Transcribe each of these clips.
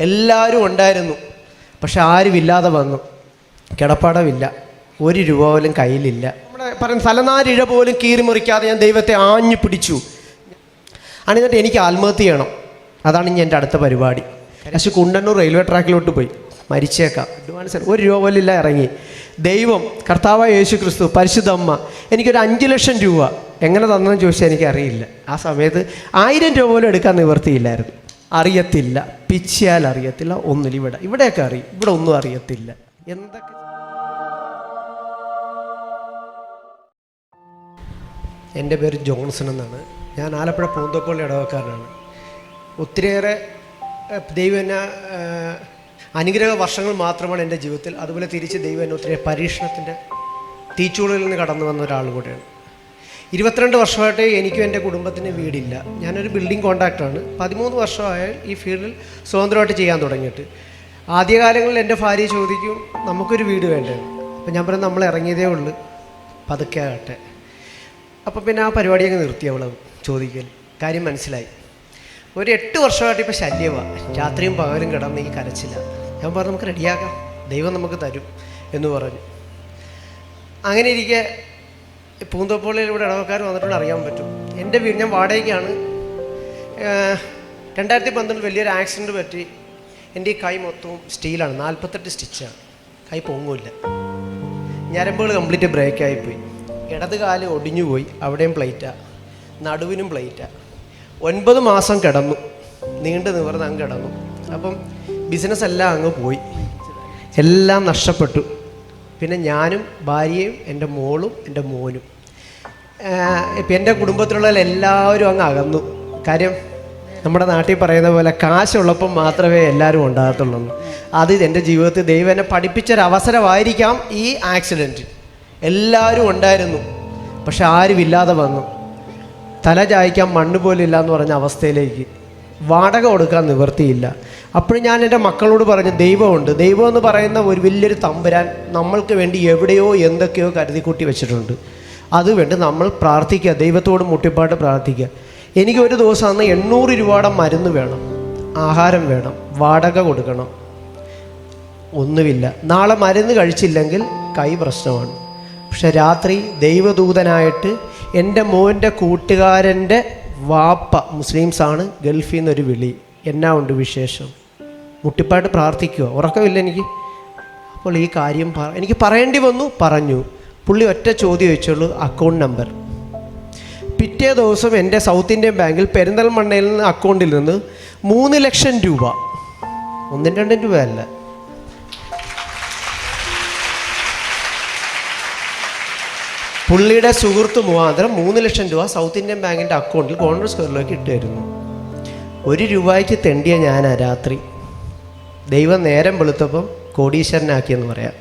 എല്ലാവരും ഉണ്ടായിരുന്നു. പക്ഷെ ആരുമില്ലാതെ വന്നു. കിടപ്പാടമില്ല. ഒരു രൂപ പോലും കയ്യിലില്ല. നമ്മുടെ പറയുന്ന തലനാരിഴ പോലും കീറി മുറിക്കാതെ ഞാൻ ദൈവത്തെ ആഞ്ഞു പിടിച്ചു. അണിന്നിട്ട് എനിക്ക് ആത്മഹത്യ ചെയ്യണം. അതാണ് ഇനി എന്റെ അടുത്ത പരിപാടി. പക്ഷെ കുണ്ടന്നൂർ റെയിൽവേ ട്രാക്കിലോട്ട് പോയി. മരിച്ചേക്കാം. അഡ്വാൻസ് ഒരു രൂപ പോലും ഇല്ല ഇറങ്ങി. ദൈവം കർത്താവായ യേശു ക്രിസ്തു പരിശുദ്ധ അമ്മ എനിക്കൊരു അഞ്ച് ലക്ഷം രൂപ എങ്ങനെ തന്നെന്ന് ചോദിച്ചാൽ എനിക്കറിയില്ല. ആ സമയത്ത് ആയിരം രൂപ പോലും എടുക്കാൻ നിവർത്തിയില്ലായിരുന്നു അറിയത്തില്ല. പിച്ചിയാൽ അറിയത്തില്ല. ഒന്നിൽ ഇവിടെ. ഇവിടെയൊക്കെ അറിയും. ഇവിടെ ഒന്നും അറിയത്തില്ല. എന്തൊക്കെ എന്റെ പേര് ജോൺസൺ എന്നാണ്. ഞാൻ ആലപ്പുഴ പൂന്തോപ്പള്ളി ഇടവക്കാരനാണ് ഒത്തിരിയേറെ ദൈവം എന്നെ അനുഗ്രഹ വർഷങ്ങൾ മാത്രമാണ് എന്റെ ജീവിതത്തിൽ. അതുപോലെ തിരിച്ച് ദൈവം എന്നെ ഒത്തിരി പരീക്ഷണത്തിന്റെ തീച്ചുകളിൽ നിന്ന് കടന്നു വന്ന ഒരാൾ കൂടെയാണ്. ഇരുപത്തിരണ്ട് വർഷമായിട്ട് എനിക്കും എന്റെ കുടുംബത്തിന് വീടില്ല. ഞാനൊരു ബിൽഡിംഗ് കോൺട്രാക്ടറാണ് പതിമൂന്ന് വർഷമായ ഈ ഫീൽഡിൽ സ്വതന്ത്രമായിട്ട് ചെയ്യാൻ തുടങ്ങിയിട്ട്. ആദ്യകാലങ്ങളിൽ എന്റെ ഭാര്യ ചോദിക്കും നമുക്കൊരു വീട് വേണ്ടേ? അപ്പം ഞാൻ പറയും നമ്മൾ ഇറങ്ങിയതേ ഉള്ളൂ. പതുക്കെ ആകട്ടെ. അപ്പം പിന്നെ ആ പരിപാടി അങ്ങ് നിർത്തി അവൾ ചോദിക്കൽ കാര്യം മനസ്സിലായി. ഒരു എട്ട് വർഷമായിട്ട് ഇപ്പോൾ ശല്യമാണ് രാത്രിയും പകലും കിടന്ന് ഈ കരച്ചില്ല ഞാൻ പറഞ്ഞു നമുക്ക് റെഡിയാക്കാം ദൈവം നമുക്ക് തരും. എന്ന് പറഞ്ഞു. അങ്ങനെ ഇരിക്കെ പൂന്തോപ്പള്ളിയിലൂടെ ഇടവക്കാർ വന്നിട്ടുണ്ട് അറിയാൻ പറ്റും. എന്റെ വീട് ഞാൻ വാടകയ്ക്കാണ്. രണ്ടായിരത്തി പന്ത്രണ്ട് വലിയൊരു ആക്സിഡന്റ് പറ്റി. എന്റെ ഈ കൈ മൊത്തവും സ്റ്റീലാണ്. നാൽപ്പത്തെട്ട് സ്റ്റിച്ചാണ് കൈ പൊങ്ങില്ല ഞരമ്പുകൾ കംപ്ലീറ്റ് ബ്രേക്കായി പോയി ഇടത് കാൽ ഒടിഞ്ഞു പോയി. അവിടെയും പ്ലേറ്റാണ് നടുവിനും പ്ലേറ്റാണ് ഒൻപത് മാസം കിടന്നു. നീണ്ടു നിവർന്ന് അങ്ങ് കിടന്നു. അപ്പം ബിസിനസ് എല്ലാം അങ്ങ് പോയി. എല്ലാം നഷ്ടപ്പെട്ടു. പിന്നെ ഞാനും ഭാര്യയും എന്റെ മോളും എന്റെ മോനും. ഇപ്പം എന്റെ കുടുംബത്തിലുള്ള എല്ലാവരും അങ്ങ് അകന്നു. കാര്യം നമ്മുടെ നാട്ടിൽ പറയുന്ന പോലെ കാശുള്ളപ്പം മാത്രമേ എല്ലാവരും ഉണ്ടാകത്തുള്ളൂ അത് എന്റെ ജീവിതത്തിൽ ദൈവം എന്നെ പഠിപ്പിച്ചൊരവസരമായിരിക്കാം ഈ ആക്സിഡന്റ് എല്ലാവരും ഉണ്ടായിരുന്നു പക്ഷെ ആരുമില്ലാതെ വന്നു. തല ചായ്ക്കാൻ മണ്ണ് പോലും ഇല്ല എന്ന് പറഞ്ഞ അവസ്ഥയിലേക്ക്. വാടക കൊടുക്കാൻ നിവൃത്തിയില്ല. അപ്പോഴും ഞാൻ എന്റെ മക്കളോട് പറഞ്ഞു ദൈവമുണ്ട്. ദൈവം എന്ന് പറയുന്ന ഒരു വലിയൊരു തമ്പുരാൻ നമ്മൾക്ക് വേണ്ടി എവിടെയോ എന്തൊക്കെയോ കരുതിക്കൂട്ടി വെച്ചിട്ടുണ്ട്. അതുവേണ്ടി നമ്മൾ പ്രാർത്ഥിക്കുക ദൈവത്തോട് മുട്ടിപ്പാട്ട് പ്രാർത്ഥിക്കുക. എനിക്ക് ഒരു ദിവസം അന്ന് എണ്ണൂറ് രൂപയുടെ മരുന്ന് വേണം ആഹാരം വേണം വാടക കൊടുക്കണം. ഒന്നുമില്ല. നാളെ മരുന്ന് കഴിച്ചില്ലെങ്കിൽ കൈ പ്രശ്നമാണ്. പക്ഷെ രാത്രി ദൈവദൂതനായിട്ട് എന്റെ മോന്റെ കൂട്ടുകാരന്റെ വാപ്പ മുസ്ലിംസാണ് ഗൾഫിൽ നിന്നൊരു വിളി. എന്നാ ഉണ്ട് വിശേഷം? മുട്ടിപ്പായിട്ട് പ്രാർത്ഥിക്കുക ഉറക്കമില്ല എനിക്ക്. അപ്പോൾ ഈ കാര്യം പറ എനിക്ക് പറയേണ്ടി വന്നു പറഞ്ഞു. പുള്ളി ഒറ്റ ചോദ്യം ചോദിച്ചുള്ളൂ അക്കൗണ്ട് നമ്പർ പിറ്റേ ദിവസം എന്റെ സൗത്ത് ഇന്ത്യൻ ബാങ്കിൽ പെരിന്തൽമണ്ണയിൽ നിന്ന് അക്കൗണ്ടിൽ നിന്ന് മൂന്ന് ലക്ഷം രൂപ. ഒന്നും രണ്ടും രൂപയല്ല. പുള്ളിയുടെ സുഹൃത്ത് മുഖാന്തരം മൂന്ന് ലക്ഷം രൂപ സൗത്ത് ഇന്ത്യൻ ബാങ്കിന്റെ അക്കൗണ്ടിൽ കോൺഗ്രസ് സ്ക്വയറിലേക്ക് ഇട്ടായിരുന്നു ഒരു രൂപയ്ക്ക് തെണ്ടിയ ആ രാത്രി. ദൈവം നേരം വെളുത്തപ്പം കോടീശ്വരനാക്കിയെന്ന് പറയാം.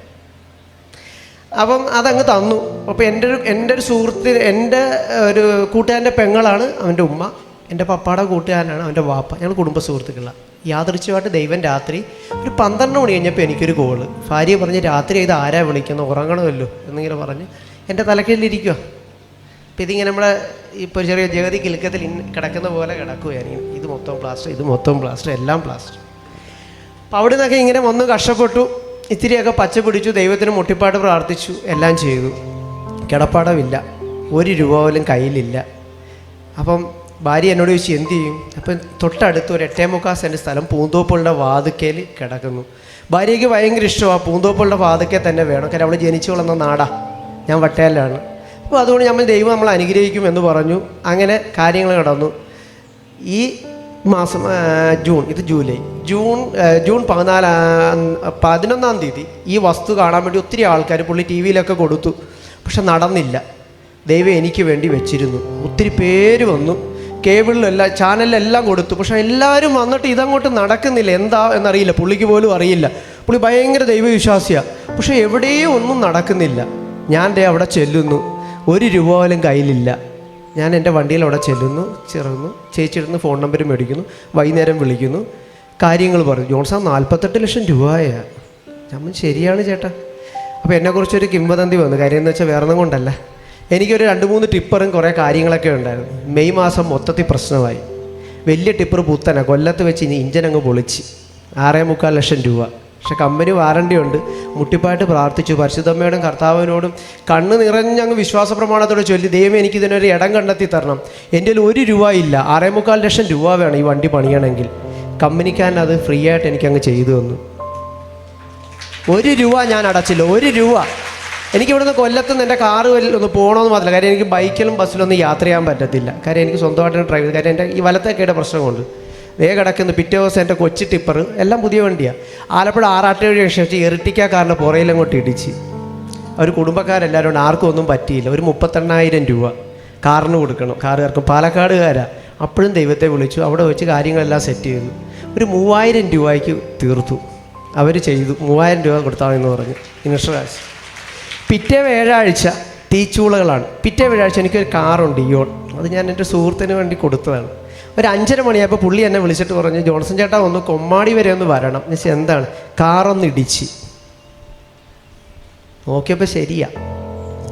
അപ്പം അതങ്ങ് തന്നു. അപ്പോൾ എന്റെ ഒരു എന്റെ ഒരു സുഹൃത്തിന് എന്റെ ഒരു കൂട്ടുകാരന്റെ പെങ്ങളാണ് അവന്റെ ഉമ്മ. എന്റെ പപ്പാടെ കൂട്ടുകാരനാണ് അവന്റെ വാപ്പ. ഞങ്ങൾ കുടുംബ സുഹൃത്തുക്കളാണ് യാദൃച്ഛമായിട്ട് ദൈവം രാത്രി ഒരു പന്ത്രണ്ട് മണി കഴിഞ്ഞപ്പോൾ എനിക്കൊരു കോൾ. ഭാര്യ പറഞ്ഞ് രാത്രി ഇത് ആരാ വിളിക്കുന്നത് ഉറങ്ങണമല്ലോ എന്നിങ്ങനെ പറഞ്ഞ് എന്റെ തലക്കീഴിലിരിക്കുക അപ്പം ഇതിങ്ങനെ നമ്മളെ ഇപ്പോൾ ചെറിയ ജഗതി കിലുക്കത്തിൽ കിടക്കുന്ന പോലെ കിടക്കുകയായിരിക്കും ഇത് മൊത്തം പ്ലാസ്റ്റർ ഇത് മൊത്തം പ്ലാസ്റ്റർ എല്ലാം പ്ലാസ്റ്റർ അപ്പം അവിടെ നിന്നൊക്കെ ഇങ്ങനെ ഒന്ന് കഷ്ടപ്പെട്ടു. ഇത്തിരിയൊക്കെ പച്ച പിടിച്ചു ദൈവത്തിന് മുട്ടിപ്പാട്ട് പ്രാർത്ഥിച്ചു എല്ലാം ചെയ്തു. കിടപ്പാടമില്ല. ഒരു രൂപ പോലും കയ്യിലില്ല. അപ്പം ഭാര്യ എന്നോട് ചോദിച്ചു എന്ത് ചെയ്യും? അപ്പം തൊട്ടടുത്ത് ഒരു എട്ടേ മുക്കാൽ സെന്റ് സ്ഥലം പൂന്തോപ്പുകളുടെ വാതുക്കയിൽ കിടക്കുന്നു. ഭാര്യയ്ക്ക് ഭയങ്കര ഇഷ്ടമാണ് പൂന്തോപ്പുകളുടെ വാതുക്കൽ തന്നെ വേണം. കാരണം അവൾ ജനിച്ചു വളർന്ന നാടാ. ഞാൻ വട്ടയാലാണ് അപ്പോൾ അതുകൊണ്ട് നമ്മൾ ദൈവം നമ്മൾ അനുഗ്രഹിക്കും എന്ന് പറഞ്ഞു. അങ്ങനെ കാര്യങ്ങൾ നടന്നു. ഈ മാസം ജൂൺ ഇത് ജൂലൈ. ജൂൺ ജൂൺ പതിനാലാം പതിനൊന്നാം തീയതി ഈ വസ്തു കാണാൻ വേണ്ടി ഒത്തിരി ആൾക്കാർ പുള്ളി ടി വിയിലൊക്കെ കൊടുത്തു. പക്ഷെ നടന്നില്ല. ദൈവം എനിക്ക് വേണ്ടി വെച്ചിരുന്നു. ഒത്തിരി പേര് വന്നു. കേബിളിലെല്ലാം ചാനലിലെല്ലാം കൊടുത്തു. പക്ഷെ എല്ലാവരും വന്നിട്ട് ഇതങ്ങോട്ട് നടക്കുന്നില്ല. എന്താ എന്നറിയില്ല. പുള്ളിക്ക് പോലും അറിയില്ല. പുള്ളി ഭയങ്കര ദൈവവിശ്വാസിയാണ് പക്ഷെ എവിടെയും ഒന്നും നടക്കുന്നില്ല. ഞാൻ ദേ അവിടെ ചെല്ലുന്നു. ഒരു രൂപ പോലും കയ്യിലില്ല. ഞാൻ എന്റെ വണ്ടിയിൽ അവിടെ ചെല്ലുന്നു ചെറുന്നു. ചേച്ചിയിടുന്ന് ഫോൺ നമ്പർ മേടിക്കുന്നു വൈകുന്നേരം വിളിക്കുന്നു. കാര്യങ്ങൾ പറഞ്ഞു. ജോൺസാ നാൽപ്പത്തെട്ട് ലക്ഷം രൂപയാ. നമ്മൾ ശരിയാണ് ചേട്ടാ. അപ്പോൾ എന്നെക്കുറിച്ചൊരു കിംവദന്തി വന്നു. കാര്യം എന്ന് വെച്ചാൽ വേറെ ഒന്നും കൊണ്ടല്ല. എനിക്കൊരു രണ്ട് മൂന്ന് ടിപ്പറും കുറേ കാര്യങ്ങളൊക്കെ ഉണ്ടായിരുന്നു. മെയ് മാസം മൊത്തത്തിൽ പ്രശ്നമായി. വലിയ ടിപ്പർ പുത്തന. കൊല്ലത്ത് വെച്ച് ഇനി ഇഞ്ചൻ അങ്ങ് പൊളിച്ച്. ആറേ മുക്കാൽ ലക്ഷം രൂപ. പക്ഷെ കമ്പനി വാറണ്ടി ഉണ്ട് മുട്ടിപ്പായിട്ട് പ്രാർത്ഥിച്ചു. പരിശുദ്ധമ്മയോടും കർത്താവിനോടും കണ്ണ് നിറഞ്ഞങ്ങ് വിശ്വാസ പ്രമാണത്തോടെ ചൊല്ലി ദൈവം എനിക്ക് ഇതിനൊരു ഇടം കണ്ടെത്തി തരണം. എന്റെ ഒരു രൂപ ഇല്ല. ആറേ മുക്കാൽ ലക്ഷം രൂപ വേണം ഈ വണ്ടി പണിയണമെങ്കിൽ. കമ്പനിക്കാരൻ അത് ഫ്രീ ആയിട്ട് എനിക്കങ്ങ് ചെയ്തു തന്നു. ഒരു രൂപ ഞാൻ അടച്ചില്ല. ഒരു രൂപ. എനിക്ക് ഇവിടുന്ന് കൊല്ലത്ത് നിന്ന് എന്റെ കാറ് ഒന്ന് പോകണമെന്ന് മാത്രമല്ല. കാര്യം എനിക്ക് ബൈക്കിലും ബസ്സിലൊന്നും യാത്ര ചെയ്യാൻ പറ്റത്തില്ല. കാര്യം എനിക്ക് സ്വന്തമായിട്ട് ഡ്രൈവ് കാര്യം എന്റെ ഈ വലത്തേക്കയുടെ പ്രശ്നം കൊണ്ട് വേ കിടക്കുന്നു പിറ്റേ ദിവസം എന്റെ കൊച്ചി ടിപ്പർ എല്ലാം പുതിയ വണ്ടിയാണ് ആലപ്പുഴ ആറാട്ടേഴ് ശേഷം വെച്ച് എറിട്ടിക്കാരന്റെ പുറയിലങ്ങോട്ട് ഇടിച്ച്. അവർ കുടുംബക്കാരെല്ലാവരും ആർക്കും ഒന്നും പറ്റിയില്ല. ഒരു മുപ്പത്തെണ്ണായിരം രൂപ കാറിന് കൊടുക്കണം. കാറുകാർക്കും പാലക്കാടുകാരാ. അപ്പോഴും ദൈവത്തെ വിളിച്ചു. അവിടെ വെച്ച് കാര്യങ്ങളെല്ലാം സെറ്റ് ചെയ്തു. ഒരു മൂവായിരം രൂപയ്ക്ക് തീർത്തു. അവർ ചെയ്തു. മൂവായിരം രൂപ കൊടുത്താൽ എന്ന് പറഞ്ഞു ഇൻഷുറൻസ് പിറ്റേ വ്യാഴാഴ്ച തീച്ചൂളകളാണ്. പിറ്റേ വ്യാഴാഴ്ച എനിക്കൊരു കാറുണ്ട് ഇയോൺ. അത് ഞാൻ എന്റെ സുഹൃത്തിന് വേണ്ടി കൊടുത്തതാണ്. ഒരു അഞ്ചര മണിയായപ്പോൾ പുള്ളി എന്നെ വിളിച്ചിട്ട് പറഞ്ഞു ജോൺസൺ ചേട്ടാ ഒന്ന് കൊമ്മാടി വരെ ഒന്ന് വരണം. എന്ന് വെച്ചാൽ എന്താണ്? കാറൊന്ന് ഇടിച്ച്. നോക്കിയപ്പോൾ ശരിയാ.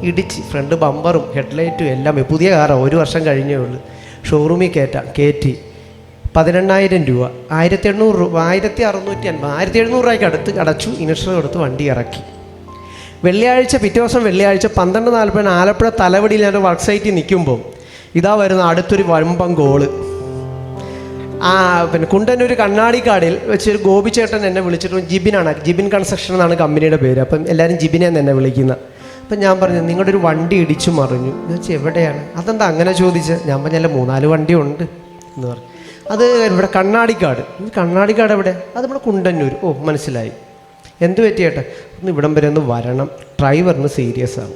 ഇടിച്ച് ഫ്രണ്ട് ബമ്പറും ഹെഡ്ലൈറ്റും എല്ലാം പുതിയ കാറാണ് ഒരു വർഷം കഴിഞ്ഞേ ഉള്ളൂ. ഷോറൂമിൽ കയറ്റാം കയറ്റി. പതിനെണ്ണായിരം രൂപ. ആയിരത്തി എണ്ണൂറ് രൂപ ആയിരത്തി അറുന്നൂറ്റി അൻപത് ആയിരത്തി എഴുന്നൂറ് രൂപയ്ക്ക് അടുത്ത് അടച്ചു ഇൻഷുറൻസ് കൊടുത്ത് വണ്ടി ഇറക്കി. വെള്ളിയാഴ്ച പിറ്റേ ദിവസം വെള്ളിയാഴ്ച പന്ത്രണ്ട് നാൽപ്പതിന് ആലപ്പുഴ തലവടിയിൽ ഞാൻ വർക്ക് സൈറ്റിൽ നിൽക്കുമ്പോൾ ഇതാ വരുന്ന അടുത്തൊരു വമ്പം ഗോൾ. ആ പിന്നെ കുണ്ടന്നൂർ കണ്ണാടിക്കാടിൽ വെച്ചൊരു ഗോപിച്ചേട്ടൻ എന്നെ വിളിച്ചിട്ട് ജിബിനാണ്. ജിബിൻ കൺസ്ട്രക്ഷൻ എന്നാണ് കമ്പനിയുടെ പേര്. അപ്പം എല്ലാവരും ജിബിനെയാണ് എന്നെ വിളിക്കുന്നത് അപ്പം ഞാൻ പറഞ്ഞു നിങ്ങളുടെ ഒരു വണ്ടി ഇടിച്ചു മറിഞ്ഞു. എന്ന് വെച്ചാൽ എവിടെയാണ്? അതെന്താ അങ്ങനെ ചോദിച്ചത് ഞാൻ പറഞ്ഞല്ല മൂന്നാൽ വണ്ടി ഉണ്ട്. എന്ന് പറഞ്ഞു. അത് ഇവിടെ കണ്ണാടിക്കാട്. കണ്ണാടിക്കാട് എവിടെ? അത് നമ്മുടെ കുണ്ടന്നൂർ. ഓ മനസ്സിലായി. എന്ത് പറ്റിയേട്ടെ ഒന്ന് ഇവിടം വരെ ഒന്ന് വരണം. ഡ്രൈവറിന് സീരിയസ് ആണ്.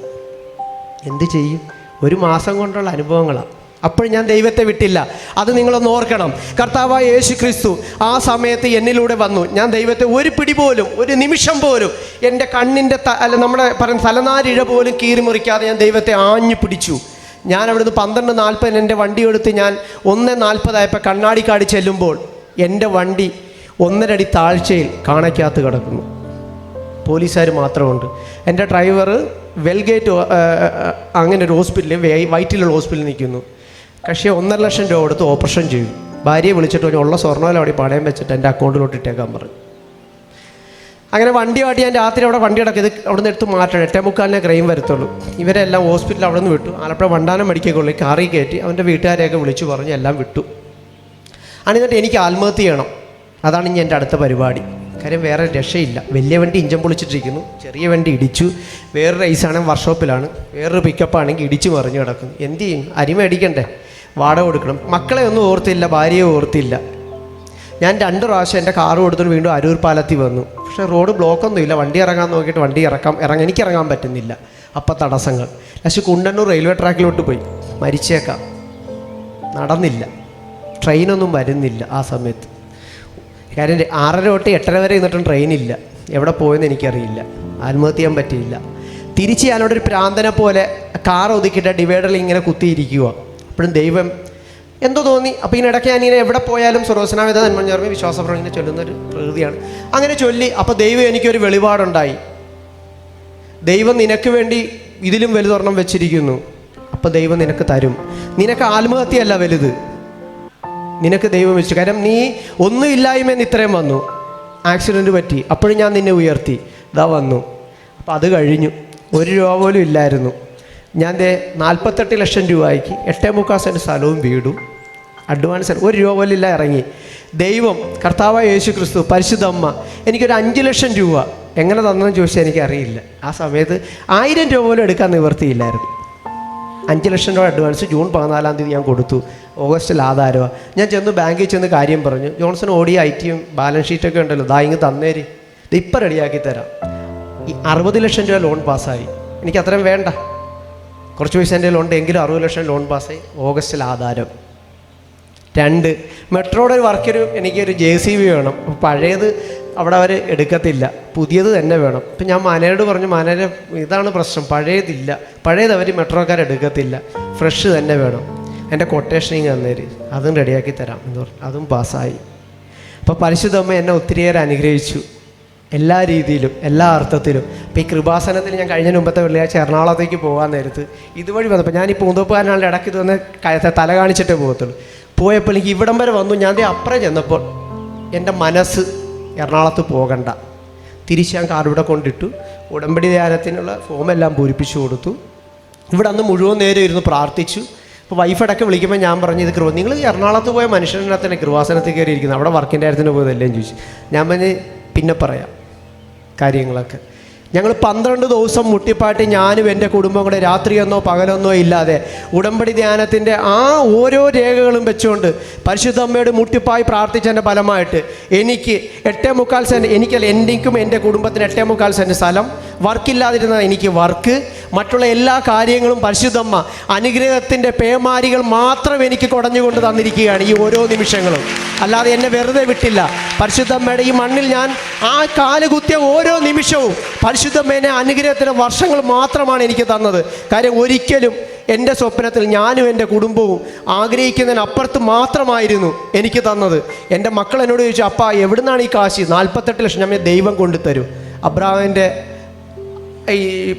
എന്ത് ചെയ്യും? ഒരു മാസം കൊണ്ടുള്ള അനുഭവങ്ങളാണ് അപ്പോൾ ഞാൻ ദൈവത്തെ വിട്ടില്ല. അത് നിങ്ങളൊന്ന് ഓർക്കണം. കർത്താവായ യേശു ക്രിസ്തു ആ സമയത്ത് എന്നിലൂടെ വന്നു. ഞാൻ ദൈവത്തെ ഒരു പിടി പോലും ഒരു നിമിഷം പോലും എന്റെ കണ്ണിന്റെ ത അല്ല നമ്മുടെ പറയുന്ന തലനാരിഴ പോലും കീറി മുറിക്കാതെ ഞാൻ ദൈവത്തെ ആഞ്ഞു പിടിച്ചു. ഞാൻ അവിടുന്ന് പന്ത്രണ്ട് നാൽപ്പതിന് എന്റെ വണ്ടി എടുത്ത് ഞാൻ ഒന്ന് നാൽപ്പതായപ്പോൾ കണ്ണാടിക്കാട് ചെല്ലുമ്പോൾ എന്റെ വണ്ടി ഒന്നരടി താഴ്ചയിൽ കാണയ്ക്കകത്ത് കിടക്കുന്നു. പോലീസുകാർ മാത്രമുണ്ട്. എന്റെ ഡ്രൈവർ വെൽഗേറ്റ് അങ്ങനെ ഒരു ഹോസ്പിറ്റലിൽ വൈറ്റിലുള്ള ഹോസ്പിറ്റലിൽ നിൽക്കുന്നു. പക്ഷേ ഒന്നര ലക്ഷം രൂപ കൊടുത്ത് ഓപ്പറേഷൻ ചെയ്തു ഭാര്യയെ വിളിച്ചിട്ട് പറഞ്ഞു ഉള്ള സ്വർണവില അവിടെ പണയം വെച്ചിട്ട് എന്റെ അക്കൗണ്ടിലോട്ട് ഇട്ടേക്കാൻ പറഞ്ഞു. അങ്ങനെ വണ്ടി വാട്ടി ഞാൻ രാത്രി അവിടെ വണ്ടി അടക്കം ഇത് അവിടെ നിന്ന് എടുത്ത് മാറ്റണം. എട്ടേ മുക്കാലിനെ ക്രൈം വരത്തുള്ളൂ. ഇവരെല്ലാം ഹോസ്പിറ്റലിൽ അവിടെ നിന്ന് വിട്ടു. ആലപ്പുഴ വണ്ടാനം മെഡിക്കൽ കാറി കയറ്റി അവന്റെ വീട്ടുകാരെയൊക്കെ വിളിച്ചു പറഞ്ഞ് എല്ലാം വിട്ടു. എന്നിട്ട് എനിക്ക് ആത്മഹത്യ ചെയ്യണം. അതാണ് ഇനി എന്റെ അടുത്ത പരിപാടി. കാര്യം വേറെ രക്ഷയില്ല. വലിയ വണ്ടി ഇഞ്ചം പൊളിച്ചിട്ടിരിക്കുന്നു. ചെറിയ വണ്ടി ഇടിച്ചു. വേറൊരു റൈസാണെങ്കിൽ വർക്ക്ഷോപ്പിലാണ് വേറൊരു പിക്കപ്പാണെങ്കിൽ ഇടിച്ച് മറിഞ്ഞു കിടക്കുന്നു. എന്ത് ചെയ്യും? അരി മേടിക്കണ്ടേ? വാടക കൊടുക്കണം. മക്കളെ ഒന്നും ഓർത്തില്ല ഭാര്യയെ ഓർത്തില്ല. ഞാൻ രണ്ട് പ്രാവശ്യം എന്റെ കാറ് കൊടുത്തിട്ട് വീണ്ടും അരൂർ പാലത്തിൽ വന്നു. പക്ഷേ റോഡ് ബ്ലോക്കൊന്നും ഇല്ല. വണ്ടി ഇറങ്ങാൻ നോക്കിയിട്ട് വണ്ടി ഇറക്കാം ഇറങ്ങാൻ എനിക്ക് ഇറങ്ങാൻ പറ്റുന്നില്ല. അപ്പം തടസ്സങ്ങൾ. പക്ഷേ കുണ്ടന്നൂർ റെയിൽവേ ട്രാക്കിലോട്ട് പോയി. മരിച്ചേക്കാം. നടന്നില്ല. ട്രെയിനൊന്നും വരുന്നില്ല ആ സമയത്ത്. കാര്യം ആറര തൊട്ട് എട്ടര വരെ ഇന്നിട്ടും ട്രെയിനില്ല. എവിടെ പോയെന്ന് എനിക്കറിയില്ല. ആത്മഹത്യ ചെയ്യാൻ പറ്റിയില്ല. തിരിച്ച് ഞാനവിടെ ഒരു പ്രാന്തനെ പോലെ കാർ ഒതുക്കിയിട്ട് ഡിവൈഡറിൽ ഇങ്ങനെ കുത്തിയിരിക്കുക അപ്പോഴും ദൈവം. എന്തോ തോന്നി. അപ്പോൾ ഇതിനിടയ്ക്ക് ഇങ്ങനെ എവിടെ പോയാലും സുറോസനാവേദ നന്മഞ്ഞോർമ്മ വിശ്വാസപ്രവം ചൊല്ലുന്ന ഒരു പ്രകൃതിയാണ്. അങ്ങനെ ചൊല്ലി അപ്പോൾ ദൈവം എനിക്കൊരു വെളിപാടുണ്ടായി. ദൈവം നിനക്ക് വേണ്ടി ഇതിലും വലുതൊരെണ്ണം വെച്ചിരിക്കുന്നു. അപ്പോൾ ദൈവം നിനക്ക് തരും. നിനക്ക് ആത്മഹത്യയല്ല വലുത്. നിനക്ക് ദൈവം വെച്ചു. കാരണം നീ ഒന്നും ഇത്രയും വന്നു. ആക്സിഡന്റ് പറ്റി. അപ്പോഴും ഞാൻ നിന്നെ ഉയർത്തി. ഇതാ വന്നു. അപ്പം അത് കഴിഞ്ഞു. ഒരു രൂപ പോലും ഇല്ലായിരുന്നു. ഞാൻ നാൽപ്പത്തെട്ട് ലക്ഷം രൂപയ്ക്ക് എട്ടേ മുക്കാൽ സെന്റ് സ്ഥലവും വീടും. അഡ്വാൻസ് ഒരു രൂപ പോലില്ല ഇറങ്ങി. ദൈവം കർത്താവായ യേശു ക്രിസ്തു പരിശുദ്ധ അമ്മ എനിക്കൊരു അഞ്ച് ലക്ഷം രൂപ എങ്ങനെ തന്നെന്ന് ചോദിച്ചാൽ എനിക്കറിയില്ല. ആ സമയത്ത് ആയിരം രൂപ പോലും എടുക്കാൻ നിവർത്തിയില്ലായിരുന്നു. അഞ്ച് ലക്ഷം രൂപ അഡ്വാൻസ് ജൂൺ പതിനാലാം തീയതി ഞാൻ കൊടുത്തു. ഓഗസ്റ്റിൽ ആധാരമാണ് ഞാൻ ചെന്ന് ബാങ്കിൽ ചെന്ന് കാര്യം പറഞ്ഞു. ജോൺസൺ ഓടി ഐ ടിയും ബാലൻസ് ഷീറ്റൊക്കെ ഉണ്ടല്ലോ ദാ ഇങ്ങ് തന്നേര്. ഇത് ഇപ്പം റെഡിയാക്കി തരാം. ഈ അറുപത് ലക്ഷം രൂപ ലോൺ പാസ്സായി എനിക്ക് അത്രയും വേണ്ട. കുറച്ച് പൈസ എന്റെ ലോൺ എങ്കിലും അറുപത് ലക്ഷം ലോൺ പാസ്സായി ഓഗസ്റ്റിൽ ആധാരം. രണ്ട് മെട്രോയുടെ ഒരു വർക്കൊരു എനിക്കൊരു ജെ സി ബി വേണം. പഴയത് അവിടെ അവർ എടുക്കത്തില്ല. പുതിയത് തന്നെ വേണം. ഇപ്പം ഞാൻ മാനേജരോട് പറഞ്ഞു മാനേജർ ഇതാണ് പ്രശ്നം. പഴയതില്ല. പഴയത് അവർ മെട്രോക്കാർ എടുക്കത്തില്ല. ഫ്രഷ് തന്നെ വേണം. എന്റെ കൊട്ടേഷനിങ് തന്നേര്. അതും റെഡിയാക്കി തരാം എന്ന് പറഞ്ഞു. അതും പാസ്സായി അപ്പോൾ പരിശുദ്ധമ്മ എന്നെ ഒത്തിരിയേറെ അനുഗ്രഹിച്ചു. എല്ലാ രീതിയിലും എല്ലാ അർത്ഥത്തിലും. ഇപ്പോൾ ഈ കൃപാസനത്തിൽ ഞാൻ കഴിഞ്ഞ മുമ്പത്തെ വെള്ളിയാഴ്ച എറണാകുളത്തേക്ക് പോകാൻ നേരത്ത് ഇതുവഴി വന്നപ്പോൾ ഞാൻ ഈ പൂന്തോപ്പുകാരനാളുടെ ഇടയ്ക്ക് ഇത് വന്ന് തല കാണിച്ചിട്ടേ പോകത്തുള്ളൂ. പോയപ്പോൾ എനിക്ക് ഇവിടം വരെ വന്നു. ഞാൻ അപ്പുറം ചെന്നപ്പോൾ എന്റെ മനസ്സ് എറണാകുളത്ത് പോകണ്ട. തിരിച്ച് ഞാൻ കാർഡ് കൊണ്ടിട്ടു. ഉടമ്പടി ധ്യാനത്തിനുള്ള ഫോമെല്ലാം പൂരിപ്പിച്ചു കൊടുത്തു. ഇവിടെ അന്ന് മുഴുവൻ നേരം ഇരുന്ന് പ്രാർത്ഥിച്ചു. അപ്പോൾ വൈഫടക്കം വിളിക്കുമ്പോൾ ഞാൻ പറഞ്ഞു ഇത് കൃപ നിങ്ങൾ എറണാകുളത്ത് പോയ മനുഷ്യനകത്തന്നെ കൃപാസനത്തിൽ കയറിയിരിക്കുന്നത്? അവിടെ വർക്കിന്റെ കാര്യത്തിന് പോയതല്ലേ ചോദിച്ചു. ഞാൻ പറഞ്ഞ് പിന്നെ പറയാം. കാര്യങ്ങളൊക്കെ. ഞങ്ങൾ പന്ത്രണ്ട് ദിവസം മുട്ടിപ്പാട്ടി ഞാനും എന്റെ കുടുംബം കൂടെ രാത്രിയൊന്നോ പകലൊന്നോ ഇല്ലാതെ ഉടമ്പടി ധ്യാനത്തിന്റെ ആ ഓരോ രേഖകളും വെച്ചുകൊണ്ട് പരിശുദ്ധ അമ്മയോട് മുട്ടിപ്പായി പ്രാർത്ഥിച്ചതിന്റെ ഫലമായിട്ട് എനിക്ക് എട്ടേ മുക്കാൽ സെന്റ് എനിക്കല്ല എനിക്കും എന്റെ കുടുംബത്തിന് എട്ടേ മുക്കാൽ സെന്റ് സ്ഥലം വർക്കില്ലാതിരുന്ന എനിക്ക് വർക്ക് മറ്റുള്ള എല്ലാ കാര്യങ്ങളും പരിശുദ്ധമ്മ അനുഗ്രഹത്തിന്റെ പേമാരികൾ മാത്രം എനിക്ക് കുടഞ്ഞുകൊണ്ട് തന്നിരിക്കുകയാണ് ഈ ഓരോ നിമിഷങ്ങളും. അല്ലാതെ എന്നെ വെറുതെ വിട്ടില്ല. പരിശുദ്ധമ്മയുടെ ഈ മണ്ണിൽ ഞാൻ ആ കാലുകുത്തിയ ഓരോ നിമിഷവും പരിശുദ്ധമ്മേനെ അനുഗ്രഹത്തിന്റെ വർഷങ്ങൾ മാത്രമാണ് എനിക്ക് തന്നത്. കാര്യം ഒരിക്കലും എന്റെ സ്വപ്നത്തിൽ ഞാനും എന്റെ കുടുംബവും ആഗ്രഹിക്കുന്നതിനപ്പുറത്ത് മാത്രമായിരുന്നു എനിക്ക് തന്നത്. എന്റെ മക്കൾ എന്നോട് ചോദിച്ചു അപ്പ എവിടുന്നാണ് ഈ കാശി? നാൽപ്പത്തെട്ട് ലക്ഷം ഞാൻ ദൈവം കൊണ്ടുതരും. അബ്രാഹിന്റെ ഈ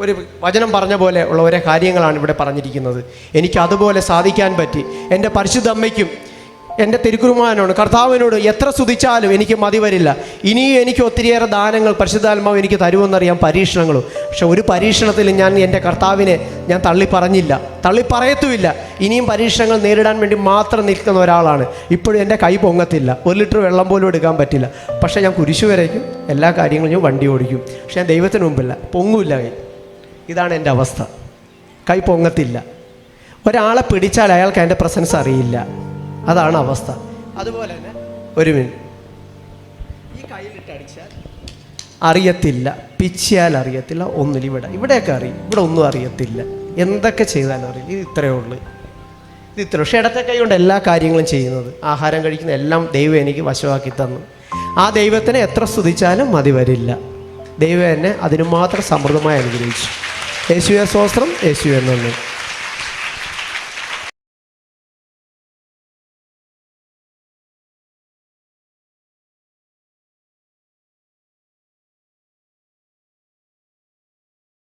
ഒരു വചനം പറഞ്ഞ പോലെ ഉള്ള ഓരോ കാര്യങ്ങളാണ് ഇവിടെ പറഞ്ഞിരിക്കുന്നത്. എനിക്ക് അതുപോലെ സാധിക്കാൻ പറ്റി. എന്റെ പരിശുദ്ധ അമ്മയ്ക്കും എന്റെ തിരുക്കുറുമാനോട് കർത്താവിനോട് എത്ര സ്തുതിച്ചാലും എനിക്ക് മതി വരില്ല. ഇനിയും എനിക്ക് ഒത്തിരിയേറെ ദാനങ്ങൾ പരിശുദ്ധാത്മാവ് എനിക്ക് തരുമെന്നറിയാം പരീക്ഷണങ്ങളും. പക്ഷെ ഒരു പരീക്ഷണത്തിൽ ഞാൻ എന്റെ കർത്താവിനെ ഞാൻ തള്ളി പറഞ്ഞില്ല തള്ളി പറയത്തുമില്ല ഇനിയും പരീക്ഷണങ്ങൾ നേരിടാൻ വേണ്ടി മാത്രം നിൽക്കുന്ന ഒരാളാണ്. ഇപ്പോഴും എന്റെ കൈ പൊങ്ങത്തില്ല. ഒരു ലിറ്റർ വെള്ളം പോലും എടുക്കാൻ പറ്റില്ല. പക്ഷേ ഞാൻ കുരിശു വരയ്ക്കും. എല്ലാ കാര്യങ്ങളും ഞാൻ വണ്ടി ഓടിക്കും. പക്ഷെ ഞാൻ ദൈവത്തിന് മുമ്പില്ല. പൊങ്ങൂല്ല കൈ. ഇതാണ് എന്റെ അവസ്ഥ. കൈ പൊങ്ങത്തില്ല. ഒരാളെ പിടിച്ചാൽ അയാൾക്ക് അതിന്റെ പ്രസൻസ് അറിയില്ല. അതാണ് അവസ്ഥ. അതുപോലെ തന്നെ ഒരു മിനിറ്റ് ഈ കയ്യിലിട്ട് അടിച്ചാൽ അറിയത്തില്ല. പിച്ചിയാൽ അറിയത്തില്ല. ഒന്നിൽ ഇവിടെ. ഇവിടെയൊക്കെ അറിയും. ഇവിടെ ഒന്നും അറിയത്തില്ല. എന്തൊക്കെ ചെയ്താലും അറിയില്ല. ഇത് ഇത്രയേ ഉള്ളൂ. ഇത് ഇത്ര പക്ഷേ ഇടത്തെ കൈ കൊണ്ട് എല്ലാ കാര്യങ്ങളും ചെയ്യുന്നത്. ആഹാരം കഴിക്കുന്ന എല്ലാം ദൈവം എനിക്ക് വശമാക്കി തന്നു. ആ ദൈവത്തിനെ എത്ര സ്തുതിച്ചാലും മതി വരില്ല. ദൈവം എന്നെ അതിനു മാത്രം സമൃദ്ധമായി അനുഗ്രഹിച്ചു. യേശുവെ സ്വസ്ത്രം യേശുവെ നന്ദി.